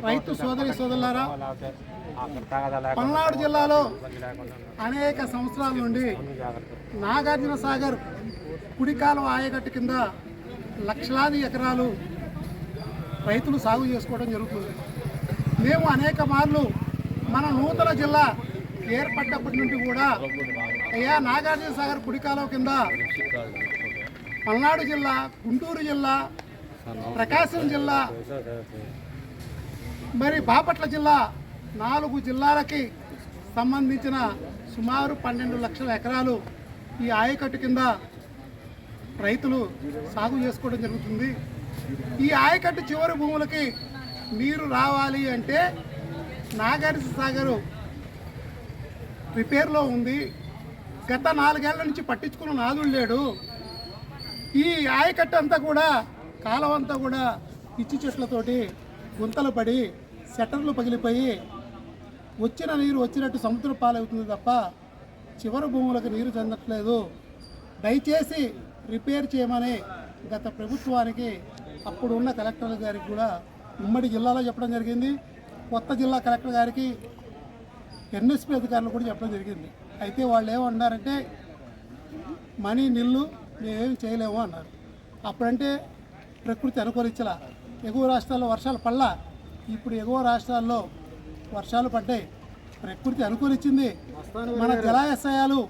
రైతు సోదరి సోదరులారా పల్నాడు జిల్లాలో అనేక సంవత్సరాల నుండి నాగార్జున సాగర్ కుడికాలం ఆయకట్టు కింద లక్షలాది ఎకరాలు రైతులు సాగు చేసుకోవడం జరుగుతుంది. మేము అనేక మార్లు మన నూతన జిల్లా ఏర్పడ్డప్పటి నుండి కూడా అయ్యా నాగార్జున సాగర్ కుడికాలం కింద పల్నాడు జిల్లా గుంటూరు జిల్లా ప్రకాశం జిల్లా మరి బాపట్ల జిల్లా నాలుగు జిల్లాలకి సంబంధించిన సుమారు పన్నెండు లక్షల ఎకరాలు ఈ ఆయకట్టు కింద రైతులు సాగు చేసుకోవడం జరుగుతుంది. ఈ ఆయకట్టు చివరి భూములకి నీరు రావాలి అంటే నాగార్జున సాగర్ రిపేర్లో ఉంది. గత నాలుగేళ్ళ నుంచి పట్టించుకున్న నాదుడు లేడు. ఈ ఆయకట్టు అంతా కూడా కాలం అంతా కూడా ఇచ్చి చెట్లతోటి గుంతలు పడి సెటర్లు పగిలిపోయి వచ్చిన నీరు వచ్చినట్టు సముద్ర పాలవుతుంది తప్ప చివరి భూములకు నీరు చెందట్లేదు. దయచేసి రిపేర్ చేయమని గత ప్రభుత్వానికి అప్పుడు ఉన్న కలెక్టర్ గారికి కూడా ఉమ్మడి జిల్లాలో చెప్పడం జరిగింది. కొత్త జిల్లా కలెక్టర్ గారికి ఎన్ఎస్పీ అధికారులు కూడా చెప్పడం జరిగింది. అయితే వాళ్ళు ఏమన్నారంటే మనీ నిల్లు మేమేమి చేయలేము అన్నారు. అప్పుడంటే ప్రకృతి అనుకూలించలా. ఎగువ రాష్ట్రాల్లో వర్షాలు పడలా. ఇప్పుడు ఎగువ రాష్ట్రాల్లో వర్షాలు పడ్డాయి ప్రకృతి అనుకూలించింది మన జలాశయాలు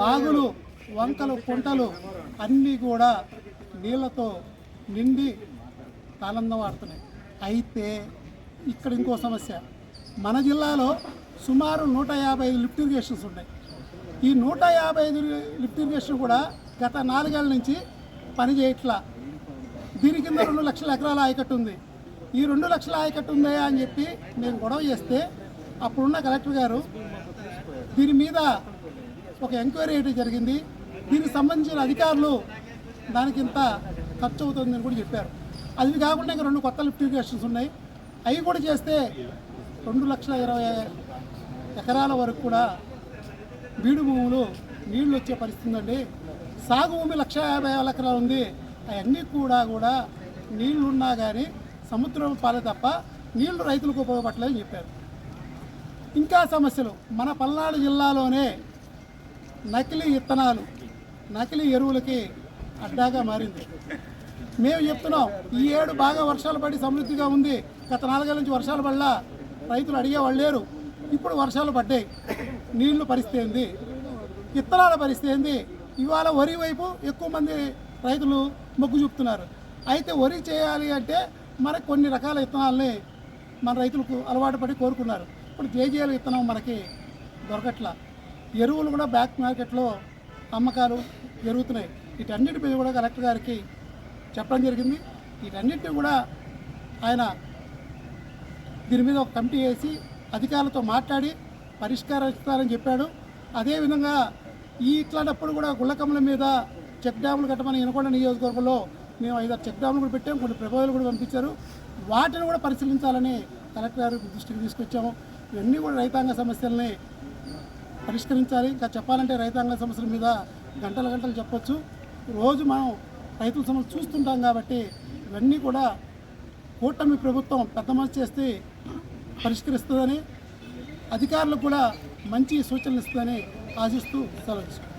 వాగులు వంకలు కుంటలు అన్నీ కూడా నీళ్ళతో నిండి ఆనందం ఆడుతున్నాయి. అయితే ఇక్కడ ఇంకో సమస్య. మన జిల్లాలో సుమారు నూట యాభై ఐదు లిఫ్ట్ ఇరిగేషన్స్ ఉన్నాయి. ఈ నూట యాభై ఐదు లిఫ్ట్ ఇరిగేషన్ కూడా గత నాలుగేళ్ళ నుంచి పని చేయట్లా దీని కింద రెండు లక్షల ఎకరాల ఆయకట్టు ఉంది. ఈ రెండు లక్షల ఆయకట్టు ఉందా అని చెప్పి మేము గొడవ చేస్తే అప్పుడున్న కలెక్టర్ గారు దీని మీద ఒక ఎంక్వైరీ చేయడం జరిగింది. దీనికి సంబంధించిన అధికారులు దానికి ఇంత ఖర్చు అవుతుందని కూడా చెప్పారు. అది కాకుండా ఇంకా రెండు కొత్త లిఫ్టిఫికేషన్స్ ఉన్నాయి. అవి కూడా చేస్తే రెండు లక్షల ఇరవై ఎకరాల వరకు కూడా బీడు భూములు నీళ్ళు వచ్చే పరిస్థితి ఉందండి. సాగు భూమి లక్ష యాభై ఎకరాలు ఉంది. అవన్నీ కూడా కూడా నీళ్ళు ఉన్నా కానీ సముద్రం పాలే తప్ప నీళ్ళు రైతులకు ఉపయోగపడలేదని చెప్పారు. ఇంకా సమస్యలు. మన పల్నాడు జిల్లాలోనే నకిలీ విత్తనాలు నకిలీ ఎరువులకి అడ్డాగా మారింది. మేము చెప్తున్నాం ఈ ఏడు బాగా వర్షాలు పడి సమృద్ధిగా ఉంది. గత నాలుగేళ్ళ నుంచి వర్షాలు పడలా రైతులు అడిగేవాళ్ళు లేరు. ఇప్పుడు వర్షాలు పడ్డాయి. నీళ్ళు పరిస్థితి ఏంది? విత్తనాల పరిస్థితి ఏంది? ఇవాళ వరి వైపు ఎక్కువ మంది రైతులు మొగ్గు చూపుతున్నారు. అయితే వరి చేయాలి అంటే మనకు కొన్ని రకాల విత్తనాలని మన రైతులకు అలవాటు పడి కోరుకున్నారు. ఇప్పుడు జేజేఎల్ విత్తనం మనకి దొరకట్ల. ఎరువులు కూడా బ్యాక్ మార్కెట్లో అమ్మకాలు జరుగుతున్నాయి. వీటన్నిటి మీద కూడా కలెక్టర్ గారికి చెప్పడం జరిగింది. వీటన్నిటిని కూడా ఆయన దీని మీద ఒక కమిటీ వేసి అధికారులతో మాట్లాడి పరిష్కారం ఇస్తారని చెప్పాడు. అదేవిధంగా ఈ ఇట్లాంటప్పుడు కూడా గుళ్ళకమ్మల మీద చెక్ డ్యాములు కట్టమని వినకొండ నియోజకవర్గంలో మేము ఐదారు చెక్ డ్యాములు కూడా పెట్టాము కొన్ని ప్రపోజలు కూడా పంపించారు. వాటిని కూడా పరిశీలించాలని కలెక్టర్ గారి దృష్టికి తీసుకొచ్చాము. ఇవన్నీ కూడా రైతాంగ సమస్యల్ని పరిష్కరించాలి. ఇంకా చెప్పాలంటే రైతాంగ సమస్యల మీద గంటల గంటలు చెప్పొచ్చు. రోజు మనం రైతుల సమస్యలు చూస్తుంటాం కాబట్టి ఇవన్నీ కూడా కూటమి ప్రభుత్వం పెద్ద మనసు చేస్తే పరిష్కరిస్తుందని అధికారులకు కూడా మంచి సూచనలు ఇస్తుందని ఆశిస్తూ సెలవు తీసుకుంటాం